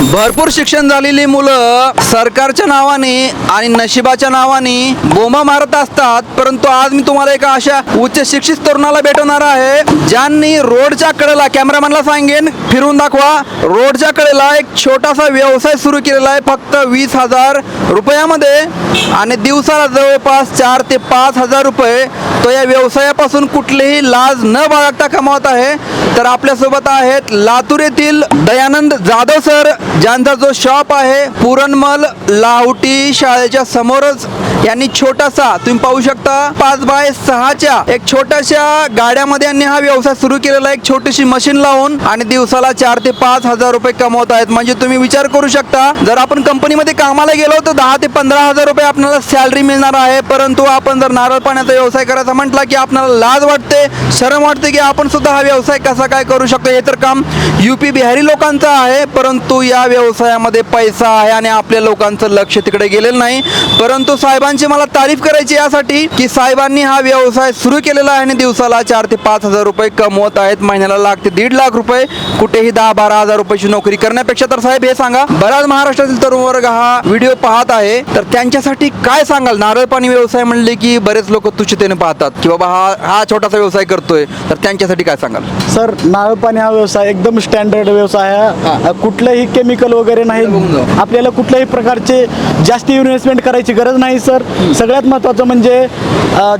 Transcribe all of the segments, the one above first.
भरपूर शिक्षण झालेली मुलं सरकारच्या नावाने आणि नशिबाच्या नावाने बोमा मारत असतात. परंतु आज मी तुम्हाला एका अशा उच्च शिक्षित तरुणाला भेटवणार आहे ज्यांनी रोडच्या कडेला कॅमेरामॅनला सांगेन फिरून दाखवा. रोडच्या कडेला एक छोटासा व्यवसाय सुरू केलेला आहे फक्त वीस हजार रुपयामध्ये. आणि दिवसाला जवळपास चार ते पाच हजार रुपये तो या व्यवसायापासून कुठलीही लाज न बाळगता कमावत आहे. तर आपल्यासोबत आहेत लातूर येथील दयानंद जाधव सर. ज्यांचा जो शॉप आहे पुरणमल लाहुटी शाळेच्या समोरच यांनी छोटासा तुम्ही पाहू शकता पाच बाय सहाच्या एक छोट्याशा गाड्यामध्ये यांनी हा व्यवसाय सुरू केलेला एक छोटीशी मशीन लावून आणि दिवसाला चार ते पाच हजार रुपये कमवत आहेत. म्हणजे तुम्ही विचार करू शकता जर आपण कंपनीमध्ये कामाला गेलो तर दहा ते पंधरा हजार रुपये आपल्याला सॅलरी मिळणार आहे. परंतु आपण जर नारळ पाण्याचा व्यवसाय करायचा म्हटला की आपल्याला लाज वाटते शरम वाटते की आपण सुद्धा हा व्यवसाय कसा काय करू शकतो हे तर काम युपी बिहारी लोकांचं आहे. परंतु या व्यवसायामध्ये पैसा आहे आणि आपल्या लोकांचं लक्ष तिकडे गेलेलं नाही. परंतु साहेबांची मला तारीफ करायची यासाठी की साहेबांनी हा व्यवसाय सुरू केलेला आहे आणि दिवसाला चार ते पाच हजार रुपये कमवत आहेत. महिन्याला लाख ते दीड लाख रुपये. कुठेही दहा बारा हजार रुपयाची नोकरी करण्यापेक्षा तर साहेब हे सांगा. बराच महाराष्ट्रातील तरुण वर्ग हा व्हिडिओ पाहत आहे. तर त्यांच्यासाठी काय सांगाल? नारळ पाणी व्यवसाय म्हणले की बरेच लोक तुच्छतेने पाहतात की बाबा हा हा छोटासा व्यवसाय करतोय. तर त्यांच्यासाठी काय सांगाल? सर नारळ पाणी हा व्यवसाय एकदम स्टँडर्ड व्यवसाय आहे. कुठलंही केमिकल वगैरे नाही. आपल्याला कुठल्याही प्रकारचे जास्त इन्व्हेस्टमेंट करायची गरज नाही सर. सगळ्यात महत्त्वाचं म्हणजे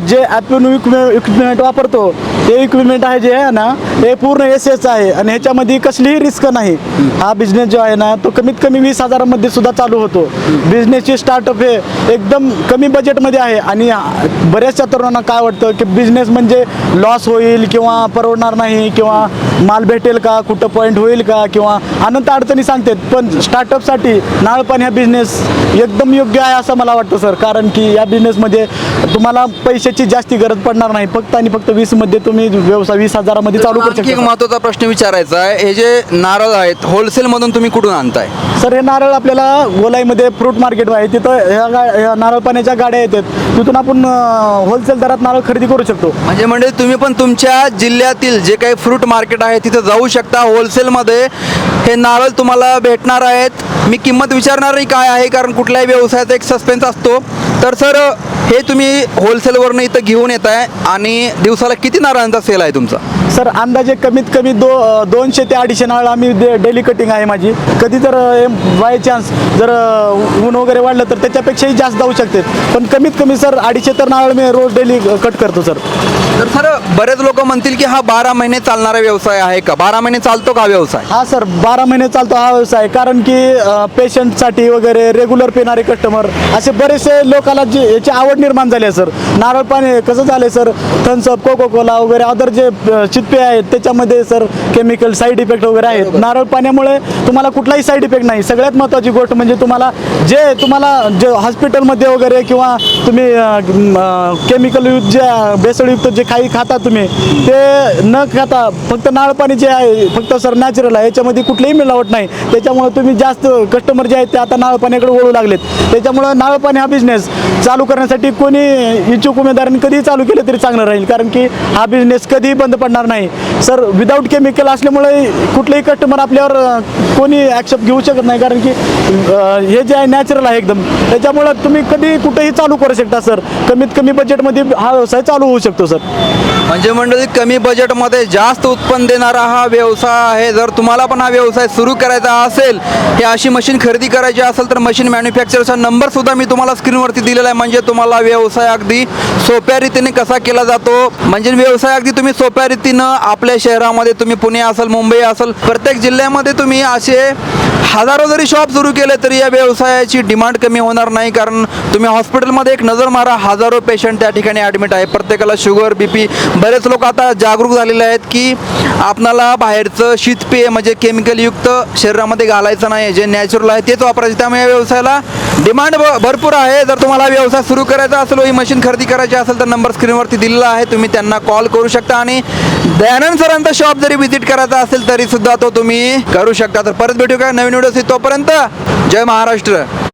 जे आपण इक्विपमेंट वापरतो ते इक्विपमेंट आहे जे आहे ना हे पूर्ण एस एस आहे आणि ह्याच्यामध्ये कसलीही रिस्क नाही. हा बिझनेस जो आहे ना तो कमीत कमी वीस हजारामध्ये सुद्धा चालू होतो. बिझनेसचे स्टार्टअप हे एकदम कमी बजेटमध्ये आहे आणि बऱ्याचशा तरुणांना काय वाटतं की बिझनेस म्हणजे लॉस होईल किंवा परवडणार नाही किंवा माल भेटेल का कुठं पॉईंट होईल का किंवा अनंत अडचणी सांगतात. पण स्टार्टअपसाठी नाळपण हा बिझनेस एकदम योग्य आहे असं मला वाटतं सर कारण की या बिझनेसमध्ये तुम्हाला पैशाची जास्ती गरज पडणार नाही. फक्त आणि फक्त वीसमध्ये तुम्ही व्यवसाय वीस हजारामध्ये चालू करू शकता. महत्त्वाचा प्रश्न विचारायचा आहे. हे जे नारळ आहेत होलसेल मधून तुम्ही कुठून आणताय? सर हे नारळ आपल्याला गोलाईमध्ये फ्रूट मार्केट आहे. तिथं ह्या गा ह्या नारळ पाण्याच्या गाड्या येतात. तिथून आपण होलसेल दरात नारळ खरेदी करू शकतो. म्हणजे म्हणजे तुम्ही पण तुमच्या जिल्ह्यातील जे काही फ्रूट मार्केट आहे तिथे जाऊ शकता. होलसेलमध्ये हे नारळ तुम्हाला भेटणार आहेत. मी किंमत विचारणार नाही काय आहे कारण कुठल्याही व्यवसायाचा एक सस्पेन्स असतो. तर सर हे तुम्ही होलसेलवरनं इथं घेऊन येत आहे आणि दिवसाला किती नारळांचा सेल आहे तुमचा? सर अंदाजे कमीत कमी दो दोनशे ते अडीचशे नारळ आम्ही डेली कटिंग आहे माझी. कधी जर बाय चान्स जर ऊन वगैरे वाढलं तर त्याच्यापेक्षाही जास्त जाऊ शकते. पण कमीत कमी सर अडीचशे तर नारळ मी रोज डेली कट करतो सर. तर सर बरेच लोक म्हणतील की हा बारा महिने चालणारा व्यवसाय आहे का? बारा महिने चालतो का व्यवसाय? हा सर बारा महिने चालतो हा व्यवसाय. कारण की पेशंटसाठी वगैरे रेग्युलर पिणारे कस्टमर असे बरेचसे लोकांना जे याची आवड निर्माण झाली आहे सर. नारळ पाणी कसं झालं आहे sir? Thums Up Coca Cola वगैरे अदर जे चितपे आहेत त्याच्यामध्ये सर केमिकल साईड इफेक्ट वगैरे आहेत. नारळ पाण्यामुळे तुम्हाला कुठलाही साईड इफेक्ट नाही. सगळ्यात महत्त्वाची गोष्ट म्हणजे तुम्हाला जे तुम्हाला जे हॉस्पिटलमध्ये वगैरे किंवा तुम्ही केमिकल युक्त जे भेसळयुक्त जे काही खाता तुम्ही ते न खाता फक्त नारळ पाणी जे आहे फक्त सर नॅचरल आहे. याच्यामध्ये कुठलीही मिळावट नाही. त्याच्यामुळे तुम्ही जास्त कस्टमर जे आहेत ते आता नारळ पाण्याकडे वळू लागलेत. त्याच्यामुळं नारळ पाणी हा बिझनेस चालू करण्यासाठी कोणी इच्छुक उमेदवारांनी कधीही चालू केलं तरी चांगलं राहील कारण की हा बिझनेस कधीही बंद पडणार नाही. सर विदाऊट केमिकल असल्यामुळे कुठलेही कस्टमर आपल्यावर कोणी ॲक्सेप्ट घेऊ शकत नाही कारण की हे जे आहे नॅचरल आहे एकदम. त्याच्यामुळं तुम्ही कधी कुठेही चालू करू शकता सर कमीत कमी बजेटमध्ये हा व्यवसाय चालू होऊ शकतो सर म्हणजे मंडळी कमी बजेटमध्ये जास्त उत्पन्न देणारा हा व्यवसाय आहे. जर तुम्हाला पण हा व्यवसाय सुरू करायचा असेल हे अशी मशीन खरेदी करायची असेल तर मशीन मॅन्युफॅक्चरचा नंबर सुद्धा मी तुम्हाला स्क्रीनवरती दिलेला आहे. म्हणजे तुम्हाला व्यवसाय अगदी सोप्या रीतीने कसा केला जातो? म्हणजे व्यवसाय अगदी तुम्ही सोप्या रीतीनं आपल्या शहरामध्ये तुम्ही पुणे असेल मुंबई असेल प्रत्येक जिल्ह्यामध्ये तुम्ही असे हजारो जरी शॉप सुरू केले तरी या व्यवसायाची डिमांड कमी होणार नाही कारण तुम्ही हॉस्पिटलमध्ये एक नजर मारा हजारो पेशंट त्या ठिकाणी ॲडमिट आहे. प्रत्येकाला शुगर बी पी बरेच लोक आता जागरूक झालेले आहेत की आपणाला बाहेरचं शीतपेय म्हणजे केमिकलयुक्त शरीरामध्ये घालायचं नाही जे नॅचरल आहे तेच वापरायचं. त्यामुळे या व्यवसायाला डिमांड भरपूर आहे. जर तुम्हाला व्यवसाय सुरू करायचा असेल ही मशीन खरेदी करायची असेल तर नंबर स्क्रीनवरती दिलेला आहे. तुम्ही त्यांना कॉल करू शकता आणि दयानंद सरांचा शॉप जरी व्हिजिट करायचा असेल तरी सुद्धा तो तुम्ही करू शकता. तर परत भेटू काय नवीन व्हिडिओ तोपर्यंत. जय महाराष्ट्र.